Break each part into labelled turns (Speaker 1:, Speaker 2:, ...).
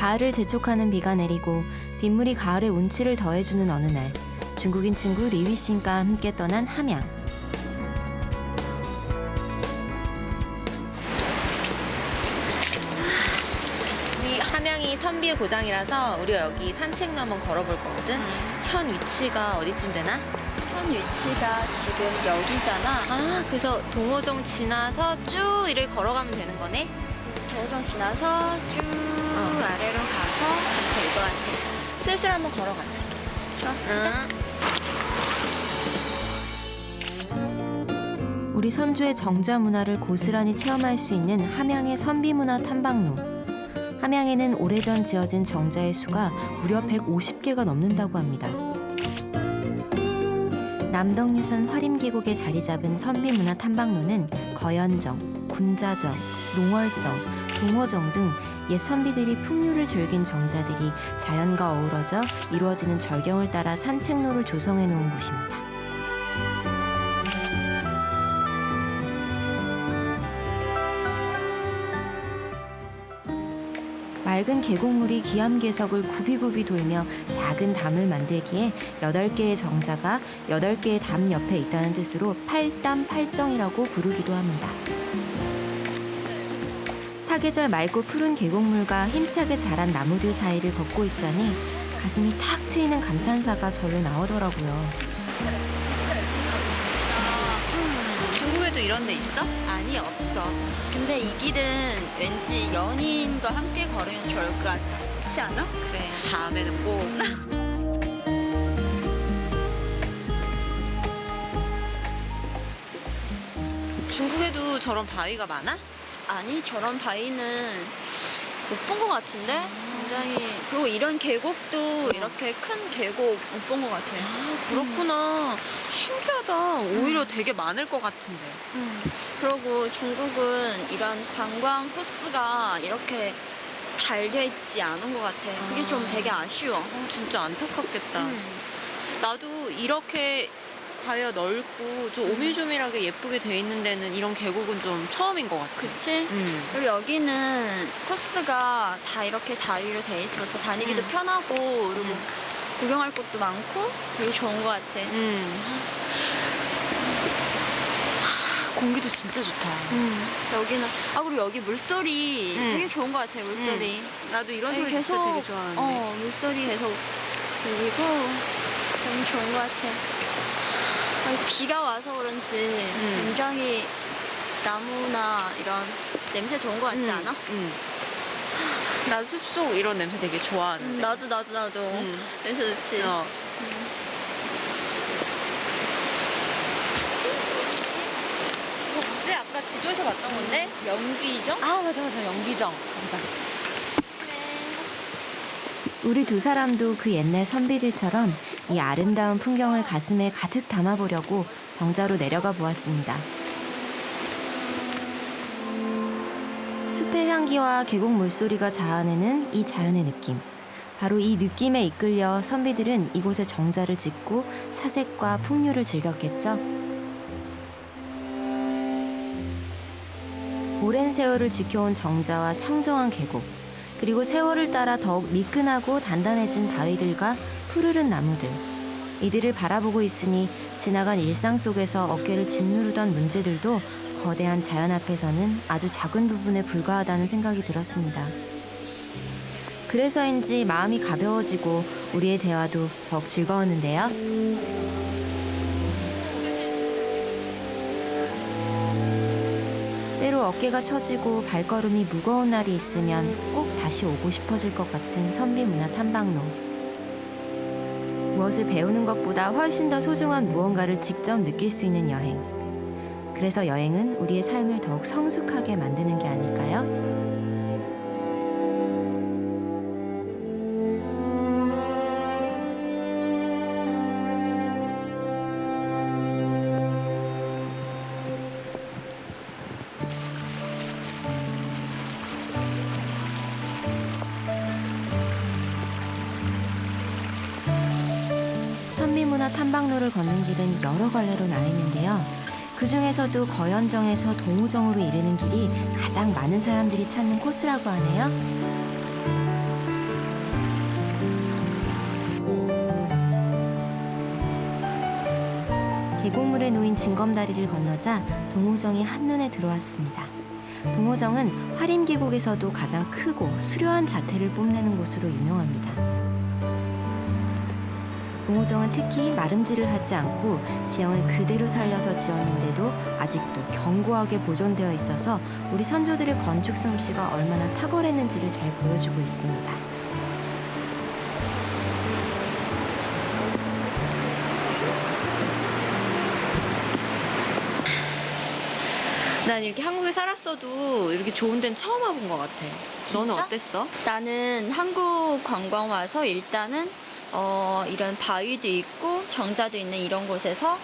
Speaker 1: 가을을 재촉하는 비가 내리고 빗물이 가을의 운치를 더해주는 어느 날 중국인 친구 리위 씨과 함께 떠난 함양. 우리 함양이 선비의 고장이라서 우리 여기 산책로 한번 걸어볼 거거든. 현 위치가 어디쯤 되나?
Speaker 2: 현 위치가 지금 여기잖아.
Speaker 1: 아, 그래서 동호정 지나서 쭉 이렇게 걸어가면 되는 거네.
Speaker 2: 도정 지나서 쭉
Speaker 1: 어.
Speaker 2: 아래로 가서 될 것 같아.
Speaker 1: 슬슬 한번 걸어가자.
Speaker 2: 좋아.
Speaker 1: 우리 선조의 정자 문화를 고스란히 체험할 수 있는 함양의 선비 문화 탐방로. 함양에는 오래전 지어진 정자의 수가 무려 150개가 넘는다고 합니다. 남덕유산 화림계곡에 자리 잡은 선비 문화 탐방로는 거연정, 군자정, 농월정, 동호정 등 옛 선비들이 풍류를 즐긴 정자들이 자연과 어우러져 이루어지는 절경을 따라 산책로를 조성해 놓은 곳입니다. 맑은 계곡물이 기암괴석을 굽이굽이 돌며 작은 담을 만들기에 여덟 개의 정자가 여덟 개의 담 옆에 있다는 뜻으로 팔담팔정이라고 부르기도 합니다. 사계절 맑고 푸른 계곡물과 힘차게 자란 나무들 사이를 걷고 있자니 가슴이 탁 트이는 감탄사가 절로 나오더라고요. 중국에도 이런 데 있어?
Speaker 2: 아니 없어. 근데 이 길은 왠지 연인과 함께 걸으면 좋을 것 같지 않아?
Speaker 1: 그래, 다음에는 꼭. 중국에도 저런 바위가 많아?
Speaker 2: 아니 저런 바위는 못 본 것 같은데 굉장히 그리고 이런 계곡도 이렇게 큰 계곡 못 본 것 같아.
Speaker 1: 아, 그렇구나. 신기하다. 오히려 되게 많을 것 같은데.
Speaker 2: 음. 그리고 중국은 이런 관광 코스가 이렇게 잘 돼 있지 않은 것 같아. 그게 좀
Speaker 1: 아.
Speaker 2: 되게 아쉬워.
Speaker 1: 어, 진짜 안타깝겠다.
Speaker 2: 음.
Speaker 1: 나도 이렇게 바위가 넓고 좀 오밀조밀하게 예쁘게 돼 있는 데는 이런 계곡은 좀 처음인 것 같아.
Speaker 2: 그치?
Speaker 1: 음.
Speaker 2: 그리고 여기는 코스가 다 이렇게 다리로 돼 있어서 다니기도
Speaker 1: 음.
Speaker 2: 편하고 그리고
Speaker 1: 음.
Speaker 2: 구경할 곳도 많고 되게 좋은 것 같아.
Speaker 1: 음. 공기도 진짜 좋다.
Speaker 2: 음. 여기는 아 그리고 여기 물소리
Speaker 1: 음.
Speaker 2: 되게 좋은 것 같아 물소리.
Speaker 1: 나도 이런 소리
Speaker 2: 계속,
Speaker 1: 진짜 되게 좋아하는데.
Speaker 2: 어 물소리 계속 들리고 너무 좋은 것 같아. 비가 와서 그런지
Speaker 1: 음.
Speaker 2: 굉장히 나무나 이런 냄새 좋은 것 같지
Speaker 1: 음,
Speaker 2: 않아?
Speaker 1: 음. 나 숲속 이런 냄새 되게 좋아하는데.
Speaker 2: 음, 나도 나도 나도
Speaker 1: 음.
Speaker 2: 냄새 좋지.
Speaker 1: 어. 이거 뭐지? 아까 지도에서 봤던 건데? 연기정? 아 맞아 맞아 연기정 맞아. 우리 두 사람도 그 옛날 선비들처럼 이 아름다운 풍경을 가슴에 가득 담아보려고 정자로 내려가 보았습니다. 숲의 향기와 계곡 물소리가 자아내는 이 자연의 느낌. 바로 이 느낌에 이끌려 선비들은 이곳에 정자를 짓고 사색과 풍류를 즐겼겠죠. 오랜 세월을 지켜온 정자와 청정한 계곡, 그리고 세월을 따라 더욱 미끈하고 단단해진 바위들과 푸르른 나무들. 이들을 바라보고 있으니 지나간 일상 속에서 어깨를 짓누르던 문제들도 거대한 자연 앞에서는 아주 작은 부분에 불과하다는 생각이 들었습니다. 그래서인지 마음이 가벼워지고 우리의 대화도 더욱 즐거웠는데요. 때로 어깨가 처지고 발걸음이 무거운 날이 있으면 꼭 다시 오고 싶어질 것 같은 선비 문화 탐방로. 무엇을 배우는 것보다 훨씬 더 소중한 무언가를 직접 느낄 수 있는 여행. 그래서 여행은 우리의 삶을 더욱 성숙하게 만드는 게 아닐까요? 한미문화 탐방로를 걷는 길은 여러 갈래로 나 있는데요. 그 중에서도 거연정에서 동우정으로 이르는 길이 가장 많은 사람들이 찾는 코스라고 하네요. 계곡물에 놓인 징검다리를 건너자 동호정이 한눈에 들어왔습니다. 동호정은 화림 계곡에서도 가장 크고 수려한 자태를 뽐내는 곳으로 유명합니다. 동호정은 특히 마름질을 하지 않고 지형을 그대로 살려서 지었는데도 아직도 견고하게 보존되어 있어서 우리 선조들의 건축 솜씨가 얼마나 탁월했는지를 잘 보여주고 있습니다.
Speaker 3: 난 이렇게 한국에 살았어도 이렇게 좋은 데는 처음 와본 것 같아. 너는
Speaker 2: 진짜?
Speaker 3: 어땠어?
Speaker 2: 나는 한국 관광 와서 일단은 어, 이런 바위도 있고 정자도 있는 이런 곳에서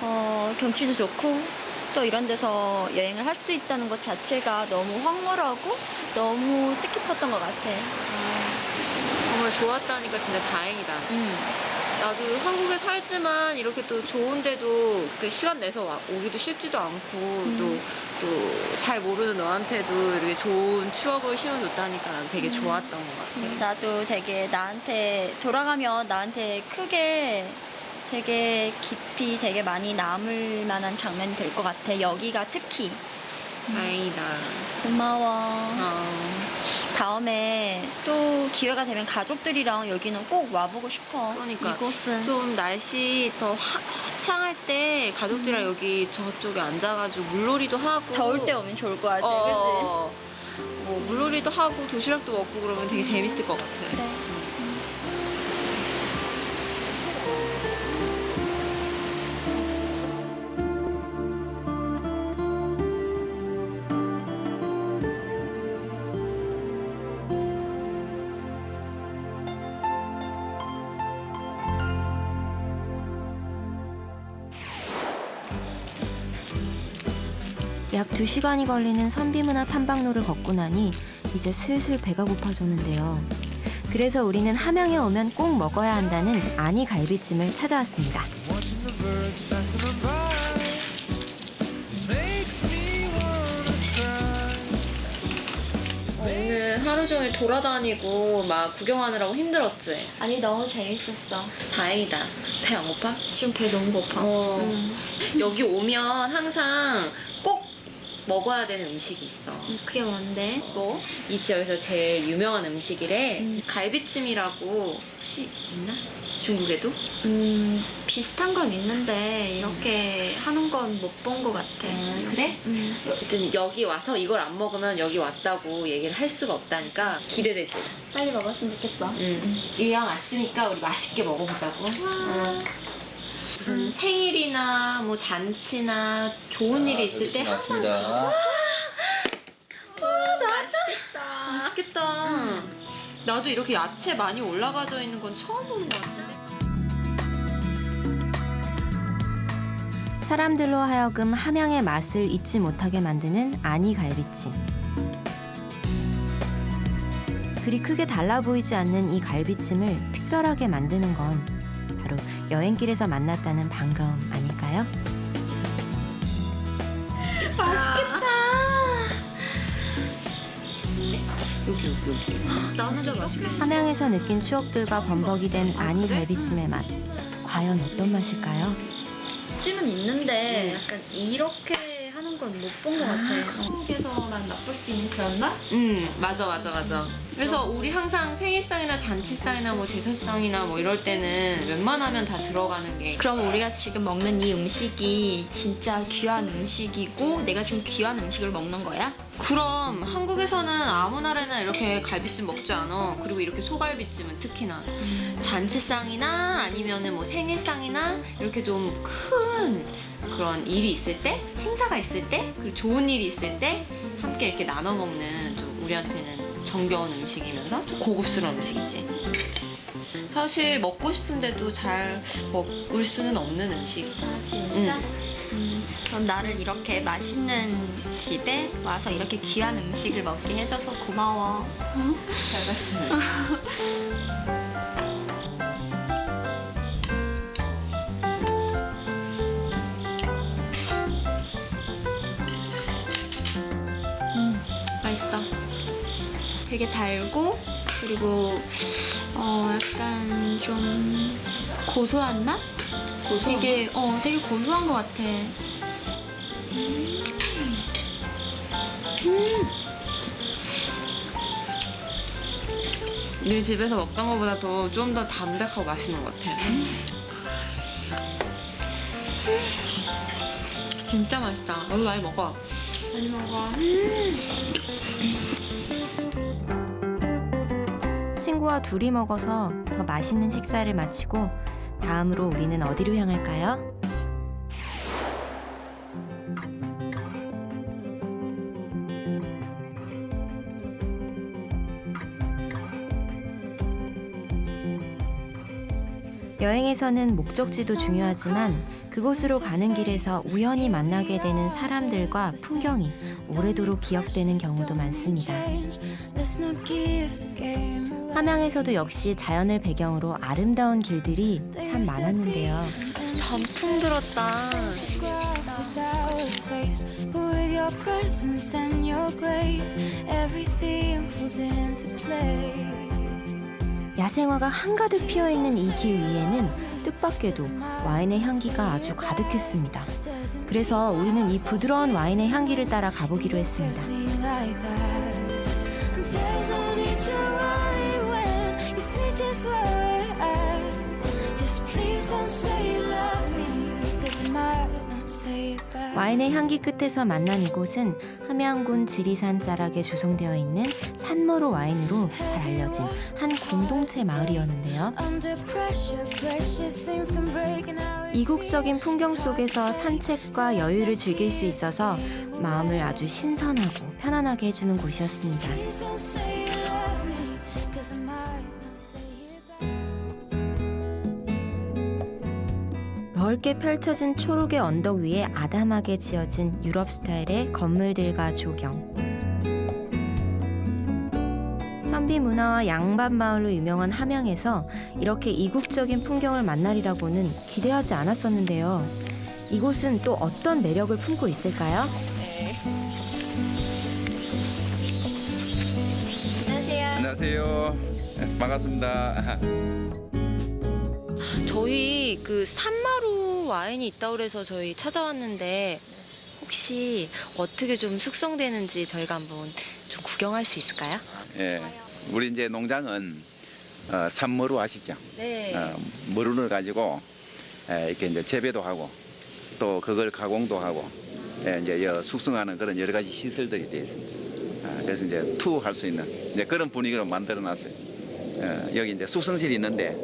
Speaker 2: 어, 경치도 좋고 또 이런 데서 여행을 할 수 있다는 것 자체가 너무 황홀하고 너무 뜻깊었던 것 같아.
Speaker 3: 정말 좋았다니까 진짜 다행이다.
Speaker 2: 음.
Speaker 3: 나도 한국에 살지만 이렇게 또 좋은데도 그 시간 내서 와- 오기도 쉽지도 않고
Speaker 2: 음.
Speaker 3: 또또 잘 모르는 너한테도 이렇게 좋은 추억을 심어줬다니까 난 되게 좋았던 것 같아.
Speaker 2: 나도 되게 나한테 돌아가면 나한테 크게 되게 깊이 되게 많이 남을 만한 장면이 될 것 같아. 여기가 특히.
Speaker 3: 다행이다.
Speaker 2: 고마워.
Speaker 3: 어.
Speaker 2: 다음에 또 기회가 되면 가족들이랑 여기는 꼭 와보고 싶어.
Speaker 3: 그러니까.
Speaker 2: 이곳은
Speaker 3: 좀 날씨 더 화, 창할 때 가족들이랑 여기 저쪽에 앉아가지고 물놀이도 하고
Speaker 2: 더울 때 오면 좋을 것 같아. 그치?
Speaker 3: 어, 뭐 물놀이도 하고 도시락도 먹고 그러면 되게 재밌을 것 같아.
Speaker 2: 그래.
Speaker 1: 약 2시간이 걸리는 선비문화 탐방로를 걷고 나니 이제 슬슬 배가 고파졌는데요. 그래서 우리는 함양에 오면 꼭 먹어야 한다는 아니 갈비찜을 찾아왔습니다.
Speaker 4: Cry.
Speaker 3: 오늘 하루 종일 돌아다니고 막 구경하느라고 힘들었지?
Speaker 2: 아니 너무 재밌었어.
Speaker 3: 다행이다. 배 안 고파?
Speaker 2: 지금 배 너무 고파.
Speaker 3: 어.
Speaker 2: 음.
Speaker 3: 여기 오면 항상 꼭 먹어야 되는 음식이 있어.
Speaker 2: 그게 뭔데?
Speaker 3: 뭐? 이 지역에서 제일 유명한 음식이래.
Speaker 2: 음.
Speaker 3: 갈비찜이라고 혹시 있나? 중국에도?
Speaker 2: 음 비슷한 건 있는데 이렇게 하는 건 못 본 것 같아.
Speaker 3: 그래?
Speaker 2: 음.
Speaker 3: 여튼 여기 와서 이걸 안 먹으면 여기 왔다고 얘기를 할 수가 없다니까 기대되지.
Speaker 2: 빨리 먹었으면 좋겠어.
Speaker 3: 응. 이왕 왔으니까 우리 맛있게 먹어보자고. 응. 무슨 생일이나 뭐 잔치나 좋은 일이 있을 때 항상
Speaker 5: 맞습니다.
Speaker 3: 맛있겠다. 나도 이렇게 야채 많이 올라가져 있는 건 처음 보는 것 같은데.
Speaker 1: 사람들로 하여금 함양의 맛을 잊지 못하게 만드는 아니 갈비찜. 그리 크게 달라 보이지 않는 이 갈비찜을 특별하게 만드는 건 바로 여행길에서 만났다는 반가움 아닐까요?
Speaker 3: 여기 여기 여기. 나는 진짜 맛있겠다.
Speaker 1: 함양에서 느낀 추억들과 범벅이 된 아니 갈비찜의 맛. 과연 어떤 맛일까요?
Speaker 2: 찜은 있는데 약간 이렇게 건 못 본 것 같아. 한국에서만 맛볼 수 있는 그런 맛?
Speaker 3: 응 맞아 맞아 맞아. 그래서 우리 항상 생일상이나 잔치상이나 뭐 제사상이나 뭐 이럴 때는 웬만하면 다 들어가는 게
Speaker 2: 그럼 우리가 지금 먹는 이 음식이 진짜 귀한 음식이고 내가 지금 귀한 음식을 먹는 거야?
Speaker 3: 그럼 한국에서는 아무 날에나 이렇게 갈비찜 먹지 않아. 그리고 이렇게 소갈비찜은 특히나 잔치상이나 아니면은 뭐 생일상이나 이렇게 좀 큰 그런 일이 있을 때, 행사가 있을 때, 그리고 좋은 일이 있을 때 함께 이렇게 나눠 먹는 좀 우리한테는 정겨운 음식이면서 좀 고급스러운 음식이지. 사실 먹고 싶은데도 잘 먹을 수는 없는 음식.
Speaker 2: 아 진짜? 음, 그럼 나를 이렇게 맛있는 집에 와서 이렇게 귀한 음식을 먹게 해줘서 고마워.
Speaker 3: 잘 봤습니다.
Speaker 2: 맛있어. 되게 달고 그리고 어 약간 좀 고소한 맛?
Speaker 3: 이게 어 되게 고소한 것 같아. 우리 집에서 먹던 것보다도 좀 더 담백하고 맛있는 것 같아. 진짜 맛있다. 너도 많이 먹어. 많이 먹어.
Speaker 1: 친구와 둘이 먹어서 더 맛있는 식사를 마치고 다음으로 우리는 어디로 향할까요? 여행에서는 목적지도 중요하지만 그곳으로 가는 길에서 우연히 만나게 되는 사람들과 풍경이 오래도록 기억되는 경우도 많습니다. 함양에서도 역시 자연을 배경으로 아름다운 길들이 참 많았는데요.
Speaker 3: 단풍 들었다.
Speaker 1: 야생화가 한가득 피어 있는 이 길 위에는 뜻밖에도 와인의 향기가 아주 가득했습니다. 그래서 우리는 이 부드러운 와인의 향기를 따라 가보기로 했습니다. 와인의 향기 끝에서 만난 이곳은 함양군 지리산 자락에 조성되어 있는 산머루 와인으로 잘 알려진 한 공동체 마을이었는데요. 이국적인 풍경 속에서 산책과 여유를 즐길 수 있어서 마음을 아주 신선하고 편안하게 해주는 곳이었습니다. 넓게 펼쳐진 초록의 언덕 위에 아담하게 지어진 유럽 스타일의 건물들과 조경. 선비 문화와 양반 마을로 유명한 함양에서 이렇게 이국적인 풍경을 만나리라고는 기대하지 않았었는데요. 이곳은 또 어떤 매력을 품고 있을까요?
Speaker 6: 안녕하세요. 네, 반갑습니다.
Speaker 1: 저희 그 산마루 와인이 있다고 그래서 저희 찾아왔는데 혹시 어떻게 좀 숙성되는지 저희가 한번 좀 구경할 수 있을까요?
Speaker 6: 예, 우리 이제 농장은 어, 산머루 아시죠?
Speaker 1: 네.
Speaker 6: 어, 머루를 가지고 에, 이렇게 이제 재배도 하고 또 그걸 가공도 하고 예, 이제 여 숙성하는 그런 여러 가지 시설들이 되어 있습니다. 아, 그래서 이제 투어할 수 있는 이제 그런 분위기로 만들어 놨어요. 어, 여기 이제 숙성실이 있는데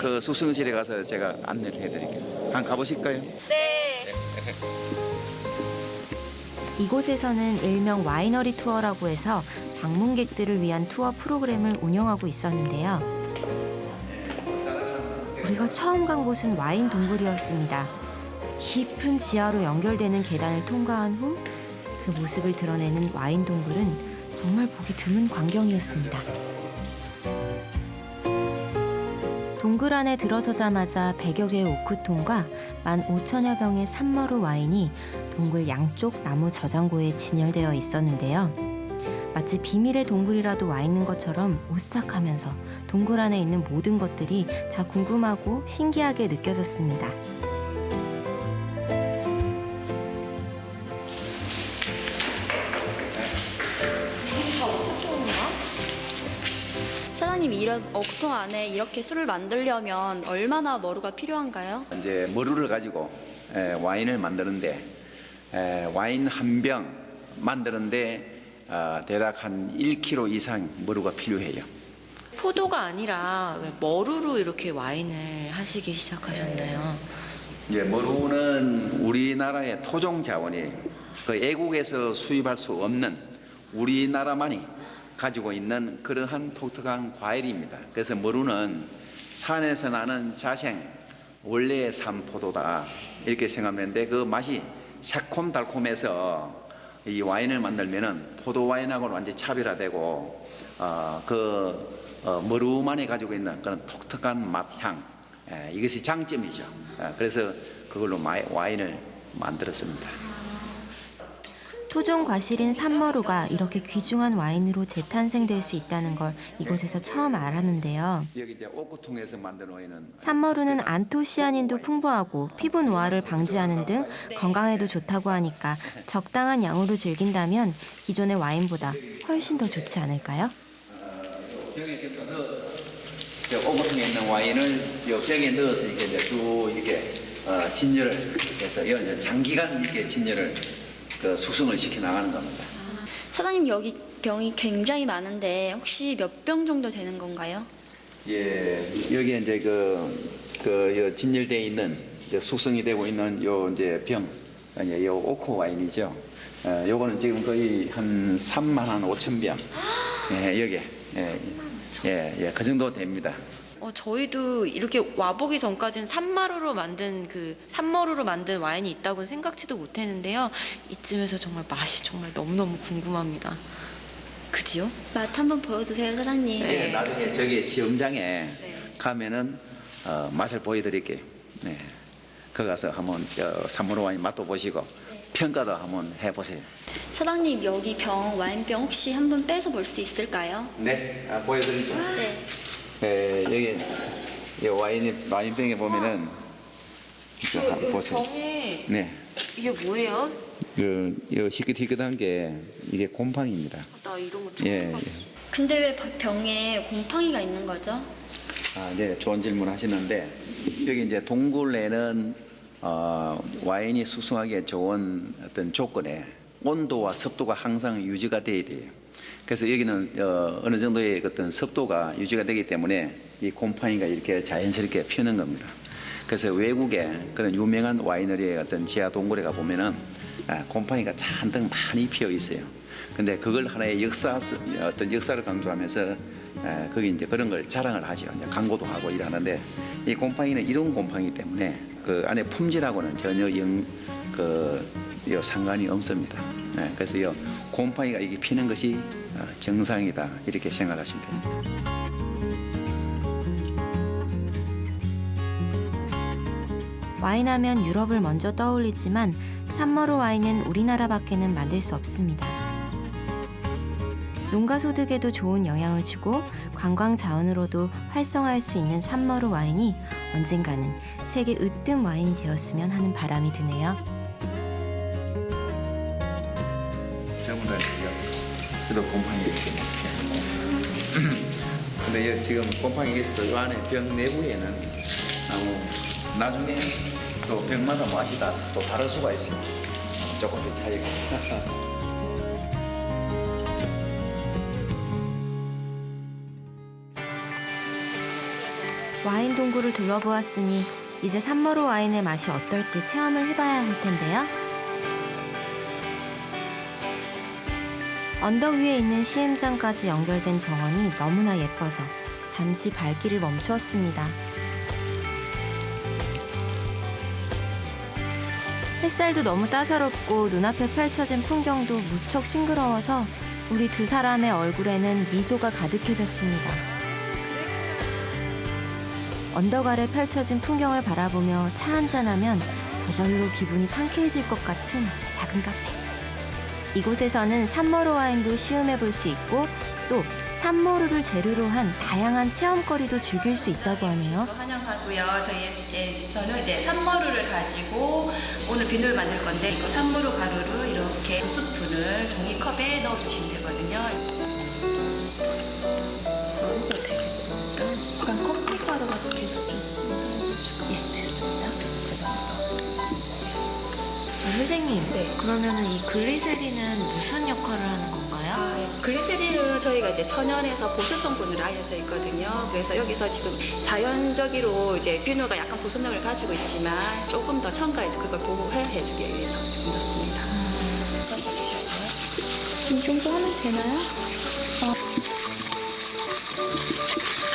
Speaker 6: 그 숙성실에 가서 제가 안내를 해드릴게요. 한번 가보실까요?
Speaker 1: 이곳에서는 일명 와이너리 투어라고 해서 방문객들을 위한 투어 프로그램을 운영하고 있었는데요. 우리가 처음 간 곳은 와인 동굴이었습니다. 깊은 지하로 연결되는 계단을 통과한 후 그 모습을 드러내는 와인 동굴은 정말 보기 드문 광경이었습니다. 동굴 안에 들어서자마자 100여 개의 오크통과 15,000여 병의 산머루 와인이 동굴 양쪽 나무 저장고에 진열되어 있었는데요. 마치 비밀의 동굴이라도 와 있는 것처럼 오싹하면서 동굴 안에 있는 모든 것들이 다 궁금하고 신기하게 느껴졌습니다.
Speaker 2: 사장님 이런 억통 안에 이렇게 술을 만들려면 얼마나 머루가 필요한가요?
Speaker 6: 이제 머루를 가지고 에, 와인을 만드는데 에, 와인 한 병 만드는데 어, 대략 한 1kg 이상 머루가 필요해요.
Speaker 1: 포도가 아니라 왜 머루로 이렇게 와인을 하시기 시작하셨나요?
Speaker 6: 이제 머루는 우리나라의 토종 자원이에요. 그 애국에서 수입할 수 없는 우리나라만이 가지고 있는 그러한 독특한 과일입니다. 그래서 머루는 산에서 나는 자생 원래의 산포도다 이렇게 생각하는데 그 맛이 새콤달콤해서 이 와인을 만들면은 포도 와인하고는 완전히 차별화되고 어, 그 어, 머루만이 가지고 있는 그런 독특한 맛, 향 예, 이것이 장점이죠. 예, 그래서 그걸로 마이- 와인을 만들었습니다.
Speaker 1: 토종 과실인 산머루가 이렇게 귀중한 와인으로 재탄생될 수 있다는 걸 이곳에서 처음 알았는데요.
Speaker 6: 여기 이제 오크통에서 만든 와인은
Speaker 1: 산머루는 안토시아닌도 풍부하고 피부 노화를 방지하는 등 건강에도 좋다고 하니까 적당한 양으로 즐긴다면 기존의 와인보다 훨씬 더 좋지 않을까요?
Speaker 6: 병에 이렇게 넣어서 저 오크통에 있는 와인을 요 병에 넣어서 이렇게 이제 쭉 이렇게 어, 진열을 해서 이제 장기간 이렇게 진열을 그 숙성을 시켜 나가는 겁니다.
Speaker 2: 사장님 여기 병이 굉장히 많은데 혹시 몇 병 정도 되는 건가요?
Speaker 6: 예, 여기에 이제 그, 그, 요 진열되어 있는, 이제 숙성이 되고 있는 요 이제 병, 아니, 요 오코 와인이죠. 어, 요거는 지금 거의 한 3만 한 5천 병. 예, 여기. 예, 예, 예, 그 정도 됩니다.
Speaker 3: 어, 저희도 이렇게 와보기 전까지는 산마루로 만든 그 산머루로 만든 와인이 있다고는 생각지도 못했는데요. 이쯤에서 정말 맛이 정말 너무너무 궁금합니다. 그지요?
Speaker 2: 맛 한번 보여주세요, 사장님.
Speaker 6: 예, 나중에 저기 시험장에
Speaker 3: 네.
Speaker 6: 가면은 어, 맛을 보여드릴게요. 네. 거 가서 한번 저 사무로 와인 맛도 보시고 평가도 한번 해보세요.
Speaker 2: 사장님 여기 병 와인병 혹시 한번 빼서 볼 수 있을까요?
Speaker 6: 네, 아, 보여드리죠.
Speaker 2: 네.
Speaker 6: 예, 여기 이 와인 와인병에 보면은 저 한번 보세요.
Speaker 3: 병에
Speaker 6: 네,
Speaker 3: 이게 뭐예요?
Speaker 6: 그, 이 희끗희끗한 게 이게 곰팡입니다.
Speaker 3: 나 이런 거 처음
Speaker 6: 예,
Speaker 3: 봤어.
Speaker 6: 예.
Speaker 2: 근데 왜 병에 곰팡이가 있는 거죠?
Speaker 6: 아, 네, 좋은 질문 하시는데 여기 이제 동굴에는 어, 와인이 수승하기에 좋은 어떤 조건에 온도와 습도가 항상 유지가 돼야 돼요. 그래서 여기는 어, 어느 정도의 어떤 습도가 유지가 되기 때문에 이 곰팡이가 이렇게 자연스럽게 피는 겁니다. 그래서 외국에 그런 유명한 와이너리의 어떤 지하 동굴에 가 보면은 아, 곰팡이가 잔뜩 많이 피어 있어요. 근데 그걸 하나의 역사 어떤 역사를 강조하면서 아, 거기 이제 그런 걸 자랑을 하죠. 이제 광고도 하고 일하는데 이 곰팡이는 이런 곰팡이 때문에 그 안에 품질하고는 전혀 영, 그, 요 상관이 없습니다. 네, 그래서 이 곰팡이가 이게 피는 것이 어, 정상이다 이렇게 생각하시면 됩니다.
Speaker 1: 와인하면 유럽을 먼저 떠올리지만 산머루 와인은 우리나라밖에는 만들 수 없습니다. 농가 소득에도 좋은 영향을 주고 관광 자원으로도 활성화할 수 있는 산머루 와인이 언젠가는 세계 으뜸 와인이 되었으면 하는 바람이 드네요.
Speaker 6: 그래도 곰팡이 이렇게 피하고 근데 여기 지금 곰팡이 있어도 이 안에 병 내부에는 아무 나중에 또 병마다 맛이 다 또 다를 수가 있어요 조금씩 차이가.
Speaker 1: 와인 동굴을 둘러보았으니 이제 산머루 와인의 맛이 어떨지 체험을 해봐야 할 텐데요. 언덕 위에 있는 시음장까지 연결된 정원이 너무나 예뻐서 잠시 발길을 멈추었습니다. 햇살도 너무 따사롭고 눈앞에 펼쳐진 풍경도 무척 싱그러워서 우리 두 사람의 얼굴에는 미소가 가득해졌습니다. 언덕 아래 펼쳐진 풍경을 바라보며 차 한잔하면 저절로 기분이 상쾌해질 것 같은 작은 카페. 이곳에서는 산머루 와인도 시음해 볼 수 있고 또 산머루를 재료로 한 다양한 체험거리도 즐길 수 있다고 하네요.
Speaker 7: 환영하고요. 저희에서는 이제 산머루를 가지고 오늘 비누를 만들 건데 이거 산머루 가루를 이렇게 두 스푼을 종이컵에 넣어주시면 되거든요.
Speaker 3: 선생님,
Speaker 7: 네.
Speaker 3: 그러면은 이 글리세린은 무슨 역할을 하는 건가요?
Speaker 7: 아, 예. 글리세린은 저희가 이제 천연에서 보습 성분으로 알려져 있거든요. 그래서 여기서 지금 자연적으로 이제 비누가 약간 보습력을 가지고 있지만 조금 더 첨가해서 그걸 보호해주기 위해서 지금 넣습니다. 섞어주시고요.
Speaker 2: 이 정도 하면 되나요?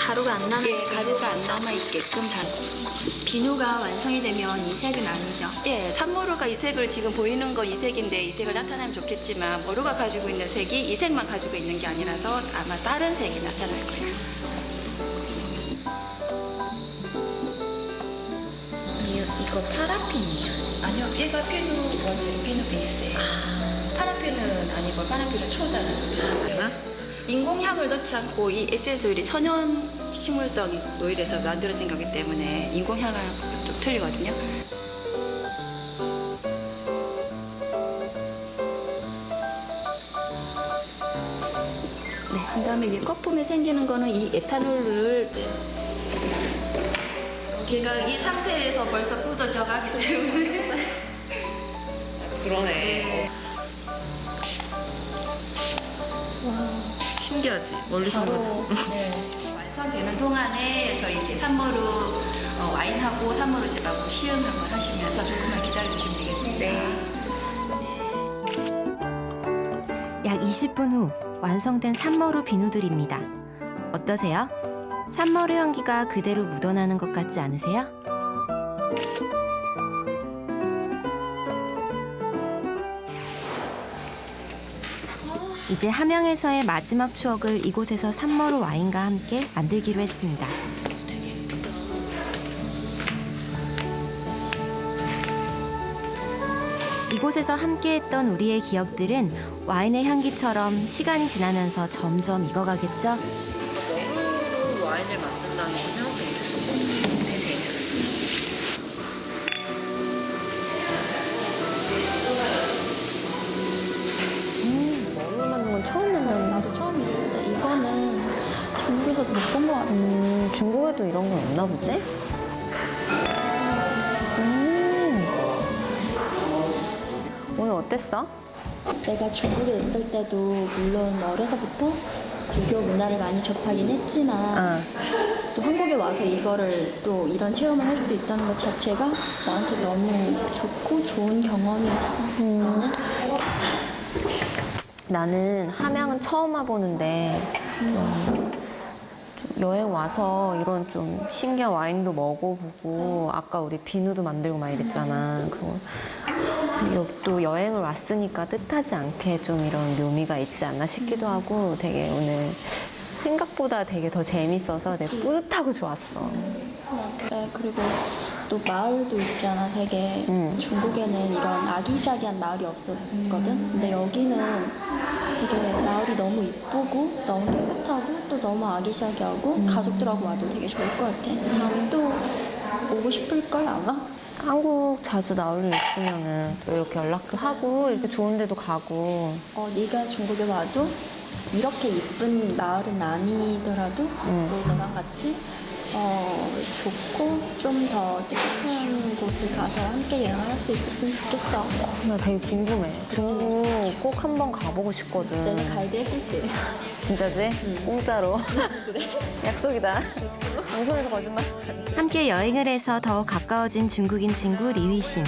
Speaker 2: 가루가 안 남아
Speaker 7: 예, 가루가 안 남아 있게끔 잘.
Speaker 2: 비누가 완성이 되면 이 색은 아니죠.
Speaker 7: 예, 산모루가 이 색을 지금 보이는 건 이 색인데 이 색을 나타내면 좋겠지만 모루가 가지고 있는 색이 이 색만 가지고 있는 게 아니라서 아마 다른 색이 나타날 거예요.
Speaker 2: 이, 이거 파라핀이에요.
Speaker 7: 아니요, 얘가 피누 원재료 피누 베이스예요. 파라핀은 아니고 파라핀은 초잖아요. 그죠? 인공향을 넣지 않고 이 에센스 오일이 천연 식물성 오일에서 만들어진 거기 때문에 인공향은 좀 틀리거든요. 네, 그 다음에 위 거품이 생기는 거는 이 에탄올을 걔가 이 상태에서 벌써 굳어져 가기 때문에
Speaker 3: 그러네. 신기하지? 멀리서
Speaker 7: 바로 네, 완성되는 동안에 저희 이제 산모로 어, 와인하고 산모로 제하고 시음 한번 하시면서 조금만 기다려 주시면 되겠습니다.
Speaker 1: 약 20분 후 완성된 산머루 비누들입니다. 어떠세요? 산머루 향기가 그대로 묻어나는 것 같지 않으세요? 이제 함양에서의 마지막 추억을 이곳에서 산머루 와인과 함께 만들기로 했습니다. 이곳에서 함께했던 우리의 기억들은 와인의 향기처럼 시간이 지나면서 점점 익어가겠죠?
Speaker 3: 와인을 만든다는 건 생각도 못했었고 되게 재밌었어요.
Speaker 2: 중국에서도 못본 것 같아.
Speaker 1: 음, 중국에도 이런 건 없나 보지? 음. 오늘 어땠어?
Speaker 2: 내가 중국에 있을 때도 물론 어려서부터 유교 문화를 많이 접하긴 했지만
Speaker 1: 아,
Speaker 2: 또 한국에 와서 이거를 또 이런 체험을 할 수 있다는 것 자체가 나한테 너무 좋고 좋은 경험이었어. 너는?
Speaker 1: 나는 함양은 처음 와보는데 좀, 좀 여행 와서 이런 좀 신기한 와인도 먹어보고 아까 우리 비누도 만들고 막 이랬잖아. 그리고 여기 또 여행을 왔으니까 뜻하지 않게 좀 이런 묘미가 있지 않나 싶기도 하고 되게 오늘 생각보다 되게 더 재밌어서 되게 뿌듯하고 좋았어.
Speaker 2: 어, 그래 그리고 또 마을도 있잖아? 되게
Speaker 1: 음.
Speaker 2: 중국에는 이런 아기자기한 마을이 없었거든? 근데 여기는 되게 마을이 너무 이쁘고 너무 깨끗하고 또 너무 아기자기하고 가족들하고 와도 되게 좋을 것 같아. 다음에 또 오고 싶을걸 아마?
Speaker 1: 한국 자주 나올 일 있으면은 또 이렇게 연락도 하고 이렇게 좋은 데도 가고.
Speaker 2: 어, 네가 중국에 와도 이렇게 이쁜 마을은 아니더라도
Speaker 1: 음.
Speaker 2: 또 너랑 같이 어, 좋고 좀더 뜻깊은 곳을 가서 함께 여행을 할 수 있었으면 좋겠어.
Speaker 1: 나 되게 궁금해. 중국 꼭 한번 가보고 싶거든.
Speaker 2: 내가 가이드 해줄게.
Speaker 1: 진짜지? 공짜로. 약속이다. 방송에서 거짓말. 함께 여행을 해서 더 가까워진 중국인 친구 리휘 신.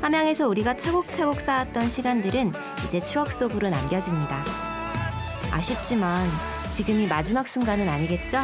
Speaker 1: 함양에서 우리가 차곡차곡 쌓았던 시간들은 이제 추억 속으로 남겨집니다. 아쉽지만 지금이 마지막 순간은 아니겠죠?